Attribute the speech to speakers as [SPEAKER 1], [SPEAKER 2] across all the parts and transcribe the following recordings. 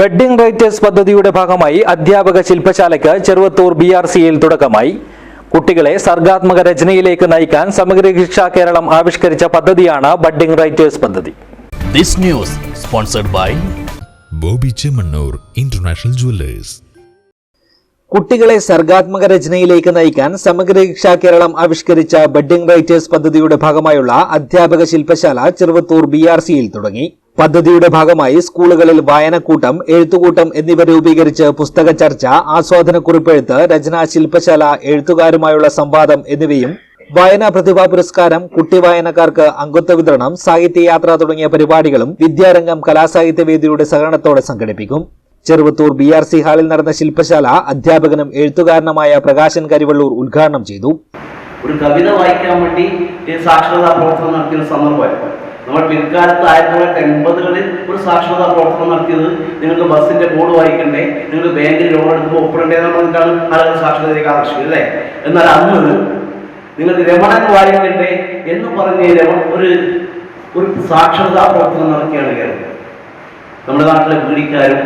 [SPEAKER 1] Bedding writers പദ്ധതിയുടെ ഭാഗമായി അധ്യാപക ശില്പശാലയ്ക്ക് ചെറുവത്തൂർ ബി ആർ സിയിൽ തുടക്കമായി. കുട്ടികളെ സർഗാത്മക രചനയിലേക്ക് നയിക്കാൻ സമഗ്ര ശിക്ഷാ കേരളം ആവിഷ്കരിച്ച പദ്ധതിയാണ് ബഡ്ഡിംഗ് റൈറ്റേഴ്സ് പദ്ധതി.
[SPEAKER 2] This news sponsored by
[SPEAKER 3] Boby Chemmanur International Jewellers
[SPEAKER 1] കുട്ടികളെ സർഗാത്മക രചനയിലേക്ക് നയിക്കാൻ സമഗ്ര ശിക്ഷാ കേരളം ആവിഷ്കരിച്ച ബഡ്ഡിംഗ് റൈറ്റേഴ്സ് പദ്ധതിയുടെ ഭാഗമായുള്ള അധ്യാപക ശില്പശാല ചെറുവത്തൂർ ബി ആർ സിയിൽ തുടങ്ങി. പദ്ധതിയുടെ ഭാഗമായി സ്കൂളുകളിൽ വായനക്കൂട്ടം എഴുത്തുകൂട്ടം എന്നിവ രൂപീകരിച്ച് പുസ്തക ചർച്ച ആസ്വാദനക്കുറിപ്പെഴുത്ത് രചനാ ശില്പശാല എഴുത്തുകാരുമായുള്ള സംവാദം എന്നിവയും വായനാ പ്രതിഭാ പുരസ്കാരം കുട്ടി വായനക്കാർക്ക് അംഗത്വ വിതരണം സാഹിത്യയാത്ര തുടങ്ങിയ പരിപാടികളും വിദ്യാരംഗം കലാസാഹിത്യവേദിയുടെ സഹകരണത്തോടെ സംഘടിപ്പിക്കും. ചെറുവത്തൂർ ബി ആർ സി ഹാളിൽ നടന്ന ശില്പശാല അധ്യാപകനും എഴുത്തുകാരനുമായ പ്രകാശൻ കരിവള്ളൂർ ഉദ്ഘാടനം ചെയ്തു.
[SPEAKER 4] ഒരു കവിത വായിക്കാൻ വേണ്ടി സാക്ഷരതാ പ്രവർത്തനം നടത്തിയ സന്ദർഭമായിരുന്നു. നമ്മൾ പിൽക്കാലത്ത് ആയിരത്തി തൊള്ളായിരത്തി എൺപതുകളിൽ ഒരു സാക്ഷരതാ പ്രവർത്തനം നടത്തിയത് നിങ്ങൾക്ക് ബസ്സിന്റെ ബോർഡ് വായിക്കണ്ടേ? നിങ്ങൾ ബാങ്കിൽ ലോൺ എടുക്കുമ്പോൾ ഒപ്പിടണ്ടേ പറഞ്ഞിട്ടാണ് ആളുകൾ സാക്ഷരതയിലേക്ക് ആകർഷിക്കുക അല്ലേ? എന്നാൽ അന്ന് നിങ്ങൾക്ക് രമണൻ വായിക്കണ്ടേ എന്ന് പറഞ്ഞ ഒരു ഒരു സാക്ഷരതാ പ്രവർത്തനം നടത്തിയാണ് കേരളം. നമ്മുടെ നാട്ടിലെ വീടിക്കാരും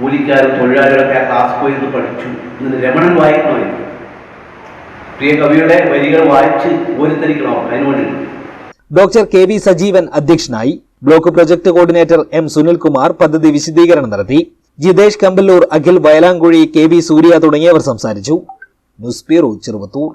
[SPEAKER 4] കൂലിക്കാരും തൊഴിലാളികളും ഒക്കെ ആ ക്ലാസ് പോയി ഇത് പഠിച്ചു. ഇന്ന് രമണൻ വായിക്കണമായിരുന്നു പ്രിയ കവിയുടെ വരികൾ വായിച്ച് ഓരിത്തരിക്കണം? അതിനുവേണ്ടി.
[SPEAKER 1] ഡോക്ടർ കെ വി സജീവൻ അധ്യക്ഷനായി block project coordinator M Sunilkumar പദ്ധതി വിശദീകരണം നടത്തി. ജിതേഷ് കമ്പല്ലൂർ അഖിൽ വയലാങ്കുഴി കെ വി സൂര്യ തുടങ്ങിയവർ സംസാരിച്ചു. News bureau Cheruvathur.